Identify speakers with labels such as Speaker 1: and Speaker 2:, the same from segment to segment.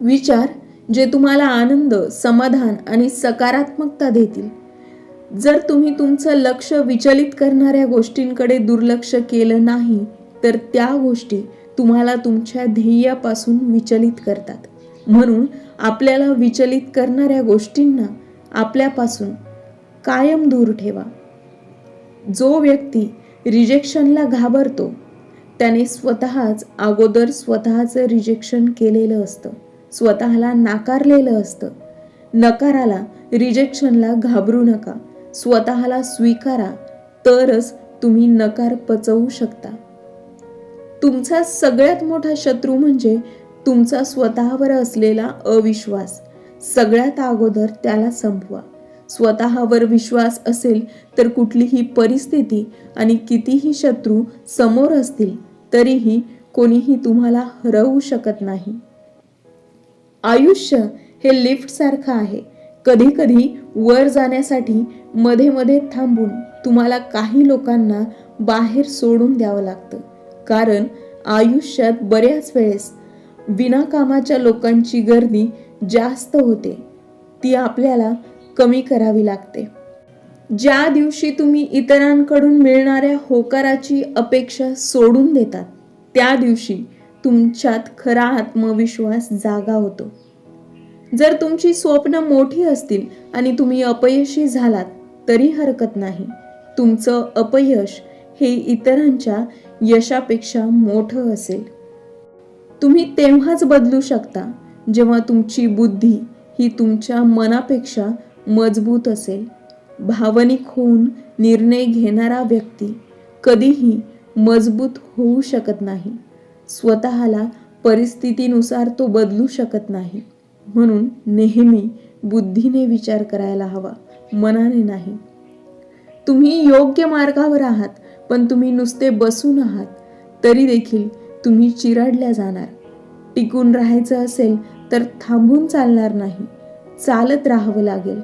Speaker 1: विचार जे तुम्हाला आनंद समाधान आणि सकारात्मकता देतील. जर तुम्ही तुमचं लक्ष विचलित करणाऱ्या गोष्टींकडे दुर्लक्ष केलं नाही तर त्या गोष्टी तुम्हाला तुमच्या ध्येयापासून विचलित करतात. म्हणून आपल्याला विचलित करणाऱ्या गोष्टींना आपल्यापासून कायम दूर ठेवा. जो व्यक्ती रिजेक्शनला घाबरतो त्याने स्वतःच अगोदर स्वतःचं रिजेक्शन केलेलं असतं. स्वतःला नाकारलेलं असतं. नकाराला रिजेक्शनला घाबरू नका. स्वतःला स्वीकारा तरच तुम्ही नकार पचवू शकता. तुमचा सगळ्यात मोठा शत्रू म्हणजे तुमचा स्वतःवर असलेला अविश्वास. सगळ्यात अगोदर त्याला संपवा. स्वतःवर विश्वास असेल तर कुठलीही परिस्थिती आणि कितीही शत्रू समोर असतील तरीही कोणीही तुम्हाला हरवू शकत नाही. आयुष्य हे लिफ्ट सारखं आहे. कधी कधी वर जाण्यासाठी मध्ये मध्ये थांबून तुम्हाला काही लोकांना बाहेर सोडून द्यावं लागतं. कारण आयुष्यात बऱ्याच वेळेस विनाकामाच्या लोकांची गर्दी जास्त होते. ती आपल्याला कमी करावी लागते. ज्या दिवशी तुम्ही इतरांकडून मिळणाऱ्या होकाराची अपेक्षा सोडून देतात त्या दिवशी तुमच्यात खरा आत्मविश्वास जागा होतो. जर तुमची स्वप्न मोठी असतील आणि तुम्ही अपयशी झालात तरी हरकत नाही. तुमचं अपयश हे इतरांच्या यशापेक्षा मोठं असेल. तुम्ही तेव्हाच बदलू शकता जेव्हा तुमची बुद्धी ही तुमच्या मनापेक्षा मजबूत असेल. भावनिक होऊन निर्णय घेणारा व्यक्ती कधीही मजबूत होऊ शकत नाही. स्वतःला परिस्थितीनुसार तो बदलू शकत नाही. म्हणून नेहमी बुद्धीने विचार करायला हवा मनाने नाही. तुम्ही योग्य मार्गावर आहात पण तुम्ही नुसते बसून आहात तरी देखील तुम्ही चिराडल्या जाणार. टिकून राहायचं असेल तर थांबून चालणार नाही. चालत राहावं लागेल.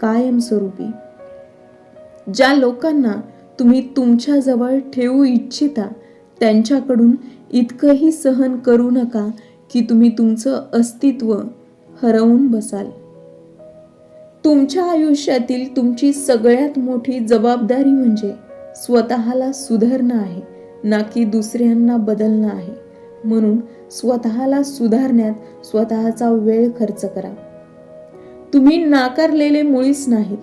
Speaker 1: कायमस्वरूपी. ज्या लोकांना तुम्ही तुमच्याजवळ ठेवू इच्छिता त्यांच्याकडून इतकंही सहन करू नका की तुम्ही तुमचं अस्तित्व हरवून बसाल. तुमच्या आयुष्यातील तुमची सगळ्यात मोठी जबाबदारी म्हणजे स्वतःला सुधारणं आहे ना की दुसऱ्यांना बदलणं आहे. म्हणून स्वतःला सुधारण्यात स्वतःचा वेळ खर्च करा. तुम्ही नाकारलेले मुळीच नाहीत.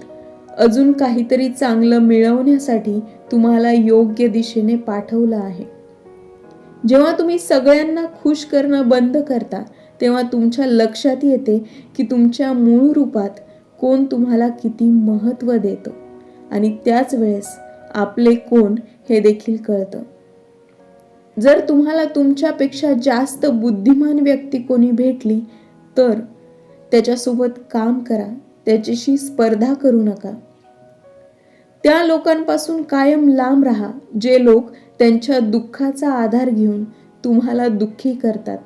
Speaker 1: अजून काहीतरी चांगलं मिळवण्यासाठी तुम्हाला योग्य दिशेने पाठवलं आहे. जेव्हा तुम्ही सगळ्यांना खुश करणं बंद करता तेव्हा तुमच्या लक्षात येते की तुमच्या मूळ रूपात कोण तुम्हाला किती महत्त्व देतो. आणि त्याच वेळेस आपले कोण हे देखील कळतं. जर तुम्हाला तुमच्यापेक्षा जास्त बुद्धिमान व्यक्ती कोणी भेटली तर त्याच्यासोबत काम करा त्याच्याशी स्पर्धा करू नका. त्या लोकांपासून कायम लांब राहा जे लोक त्यांच्या दुःखाचा आधार घेऊन तुम्हाला दुःखी करतात.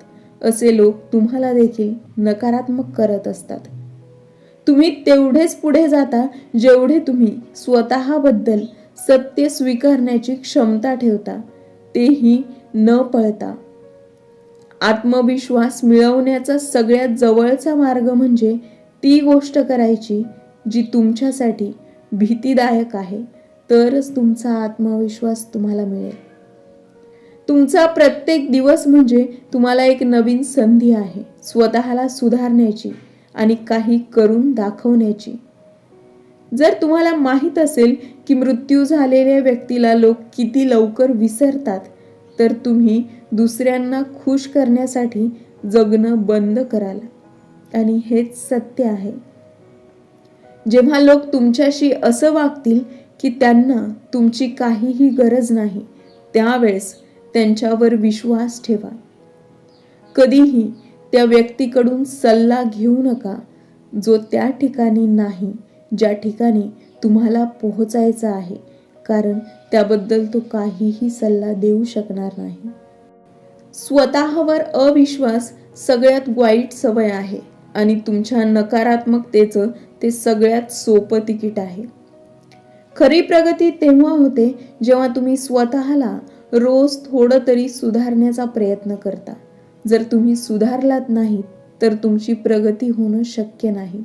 Speaker 1: असे लोक तुम्हाला देखील नकारात्मक करत असतात. तुम्ही तेवढेच पुढे जाता जेवढे तुम्ही स्वतःबद्दल सत्य स्वीकारण्याची क्षमता ठेवता तेही न पळता. आत्मविश्वास मिळवण्याचा सगळ्यात जवळचा मार्ग म्हणजे ती गोष्ट करायची जी तुमच्यासाठी भीतीदायक आहे तरच तुमचा आत्मविश्वास तुम्हाला मिळेल. तुमचा प्रत्येक दिवस म्हणजे तुम्हाला एक नवीन संधी आहे. स्वतःला सुधारण्याची आणि काही करून दाखवण्याची. जर तुम्हाला माहीत असेल की मृत्यू झालेल्या व्यक्तीला लोक किती लवकर विसरतात तर तुम्ही दुसऱ्यांना खुश करण्यासाठी जगणं बंद कराल. आणि हेच सत्य आहे. जेव्हा लोक तुमच्याशी असं वागतील की त्यांना तुमची काहीही गरज नाही त्यावेळेस त्यांच्यावर विश्वास ठेवा. कधीही त्या व्यक्तीकडून सल्ला घेऊ नका जो त्या ठिकाणी नाही ज्या ठिकाणी तुम्हाला पोहोचायचं आहे कारण त्याबद्दल तो काहीही सल्ला देऊ शकणार नाही. स्वतःवर अविश्वास सगळ्यात वाईट सवय आहे आणि तुमच्या नकारात्मकतेचं ते सगळ्यात सोपं तिकीट आहे. खरी प्रगती तेव्हा होते जेव्हा तुम्ही स्वतःला रोज थोडं तरी सुधारण्याचा प्रयत्न करता. जर तुम्ही सुधारलात नाहीत तर तुमची प्रगती होणं शक्य नाही.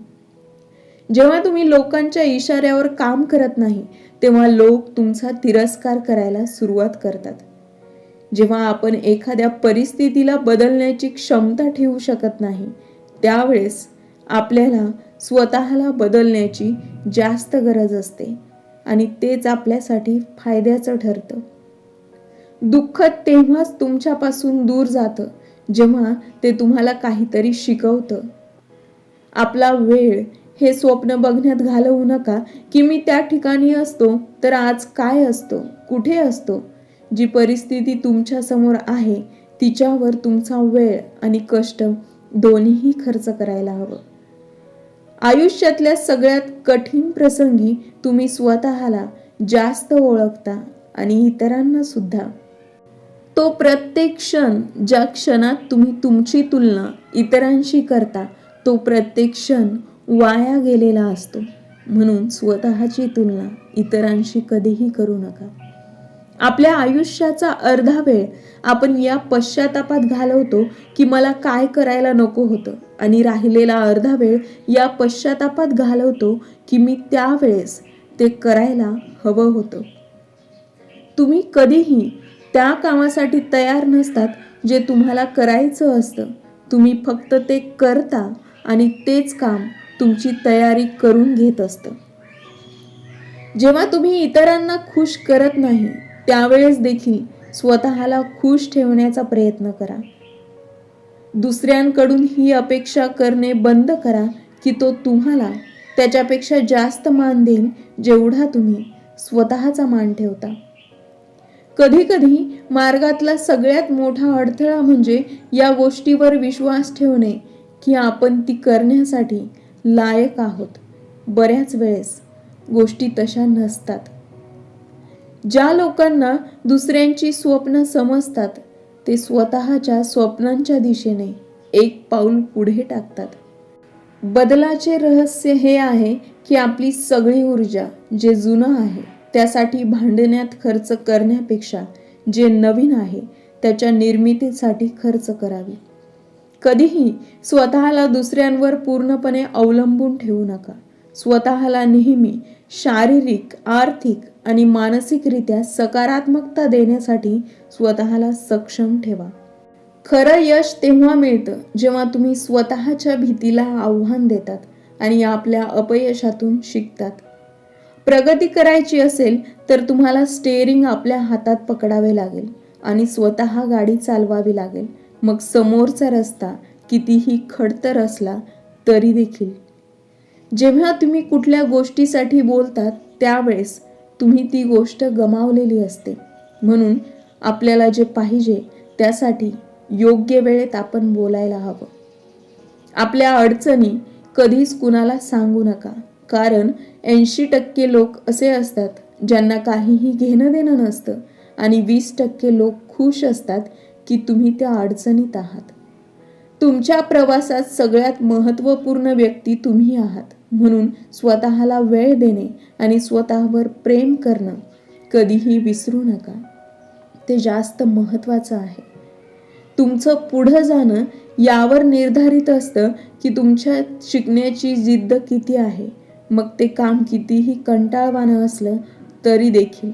Speaker 1: जेव्हा तुम्ही लोकांच्या इशाऱ्यावर काम करत नाही तेव्हा लोक तुमचा तिरस्कार करायला सुरुवात करतात. जेव्हा आपण एखाद्या परिस्थितीला बदलण्याची क्षमता ठेवू शकत नाही त्यावेळेस आपल्याला स्वतःला बदलण्याची जास्त गरज असते आणि तेच आपल्यासाठी फायद्याचं ठरतं. दुःख तेव्हाच तुमच्यापासून दूर जातं जेव्हा ते तुम्हाला काहीतरी शिकवतं. आपला वेळ हे स्वप्न बघण्यात घालवू नका की मी त्या ठिकाणी असतो तर आज काय असतो कुठे असतो? जी परिस्थिती तुमच्यासमोर आहे तिच्यावर तुमचा वेळ आणि कष्ट दोन्हीही खर्च करायला हवं. आयुष्यातल्या सगळ्यात कठीण प्रसंगी तुम्ही स्वतःला जास्त ओळखता आणि इतरांना सुद्धा. तो प्रत्येक क्षण ज्या क्षणात तुम्ही तुमची तुलना इतरांशी करता तो प्रत्येक क्षण वाया गेलेला असतो. म्हणून स्वतःची तुलना इतरांशी कधीही करू नका. आपल्या आयुष्याचा अर्धा वेळ आपण या पश्चातापात घालवतो की मला काय करायला नको होतं आणि राहिलेला अर्धा वेळ या पश्चातापात घालवतो की मी त्यावेळेस ते करायला हवं होतं. तुम्ही कधीही त्या कामासाठी तयार नसतात जे तुम्हाला करायचं असतं. तुम्ही फक्त ते करता आणि तेच काम तुमची तयारी करून घेत असतं. जेव्हा तुम्ही इतरांना खुश करत नाही त्यावेळेस देखील स्वतःला खुश ठेवण्याचा प्रयत्न करा. दुसऱ्यांकडून ही अपेक्षा करणे बंद करा की तो तुम्हाला त्याच्यापेक्षा जास्त मान देईल जेवढा तुम्ही स्वतःचा मान ठेवता. कधी कधी मार्गातला सगळ्यात मोठा अडथळा म्हणजे या गोष्टीवर विश्वास ठेवणे की आपण ती करण्यासाठी लायक आहोत. बऱ्याच वेळेस गोष्टी तशा नसतात. ज्या लोकांना दुसऱ्यांची स्वप्न समजतात ते स्वतःच्या स्वप्नांच्या दिशेने एक पाऊल पुढे टाकतात. बदलाचे रहस्य हे आहे की आपली सगळी ऊर्जा जे जुनं आहे त्यासाठी भांडण्यात खर्च करण्यापेक्षा जे नवीन आहे त्याच्या निर्मितीसाठी खर्च करावी. कधीही स्वतःला दुसऱ्यांवर पूर्णपणे अवलंबून ठेवू नका. स्वतःला नेहमी शारीरिक आर्थिक आणि मानसिकरित्या सकारात्मकता देण्यासाठी स्वतःला सक्षम ठेवा. खरं यश तेव्हा मिळतं जेव्हा तुम्ही स्वतःच्या भीतीला आव्हान देतात आणि आपल्या अपयशातून शिकतात. प्रगती करायची असेल तर तुम्हाला स्टेअरिंग आपल्या हातात पकडावे लागेल आणि स्वतः गाडी चालवावी लागेल. मग समोरचा रस्ता कितीही खडतर असला तरी देखील. जेव्हा तुम्ही कुठल्या गोष्टीसाठी बोलतात त्यावेळेस तुम्ही ती गोष्ट गमावलेली असते. म्हणून आपल्याला जे पाहिजे त्यासाठी योग्य वेळेत आपण बोलायला हवं. आपल्या अडचणी कधीच कुणाला सांगू नका. कारण ऐंशी टक्के लोक असे असतात ज्यांना काहीही घेणं देणं नसतं आणि वीस टक्के लोक खुश असतात की तुम्ही त्या अडचणीत आहात. तुमच्या प्रवासात सगळ्यात महत्त्वपूर्ण व्यक्ती तुम्ही आहात. म्हणून स्वतःला वेळ देणे आणि स्वतःवर प्रेम करणं कधीही विसरू नका. ते जास्त महत्त्वाचं आहे. तुमचं पुढं जाणं यावर निर्धारित असतं की तुमच्या शिकण्याची जिद्द किती आहे. मग ते काम कितीही कंटाळवाणं असलं तरी देखील.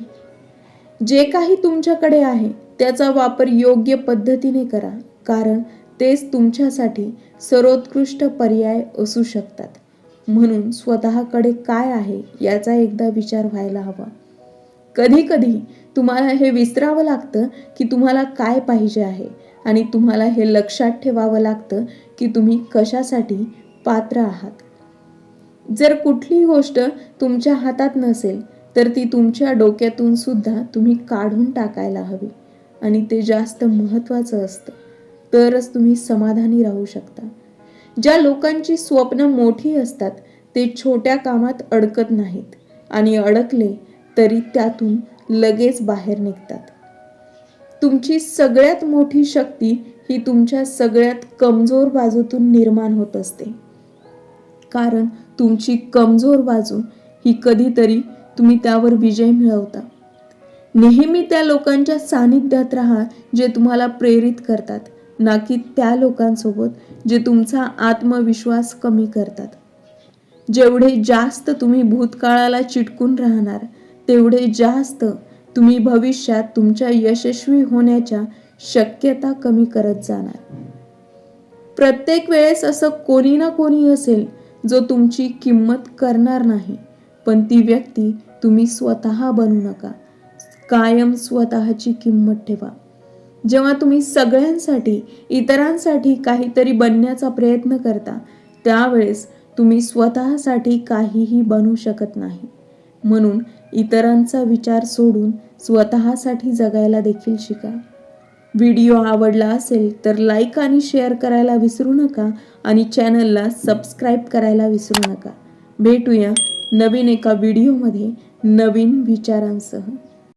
Speaker 1: जे काही तुमच्याकडे आहे त्याचा वापर योग्य पद्धतीने करा कारण तेच तुमच्यासाठी सर्वोत्कृष्ट पर्याय असू शकतात. म्हणून स्वतःकडे काय आहे याचा एकदा विचार व्हायला हवा. कधी कधी तुम्हाला हे विसरावं लागतं की तुम्हाला काय पाहिजे आहे आणि तुम्हाला हे लक्षात ठेवावं लागतं की तुम्ही कशासाठी पात्र आहात. जर कुठली गोष्ट तुमच्या हातात नसेल तर ती तुमच्या डोक्यातून सुद्धा तुम्ही काढून टाकायला हवी. आणि ते जास्त महत्त्वाचं असतं. तरच तुम्ही समाधानी राहू शकता. ज्या लोकांची स्वप्न मोठी असतात ते छोट्या कामात अडकत नाहीत. आणि अडकले तरी त्यातून लगेच बाहेर निघतात. तुमची सगळ्यात मोठी शक्ती ही तुमच्या सगळ्यात कमजोर बाजूतून निर्माण होत असते. कारण तुमची कमजोर बाजू ही कधीतरी तुम्ही त्यावर विजय मिळवता. नेहमी त्या लोकांच्या सानिध्यात राहा जे तुम्हाला प्रेरित करतात ना की त्या लोकांसोबत जे तुमचा आत्मविश्वास कमी करतात. जेवढे जास्त तुम्ही भूतकाळाला चिटकून राहणार तेवढे जास्त तुम्ही भविष्यात तुमच्या यशस्वी होण्याच्या शक्यता कमी करत जाणार. प्रत्येक वेळेस असं कोणी ना कोणी असेल जो तुमची किंमत करणार नाही पण ती व्यक्ती तुम्ही स्वतः बनू नका. कायम स्वतःची किंमत ठेवा. जेव्हा तुम्ही सगळ्यांसाठी इतरांसाठी काहीतरी बनण्याचा प्रयत्न करता त्यावेळेस तुम्ही स्वतःसाठी काहीही बनू शकत नाही. म्हणून इतरांचा विचार सोडून स्वतःसाठी जगायला देखील शिका. व्हिडिओ आवडला असेल तर लाईक आणि शेअर करायला विसरू नका आणि चॅनलला सबस्क्राईब करायला विसरू नका. भेटूया नवीन एका व्हिडिओमध्ये नवीन विचारांसह.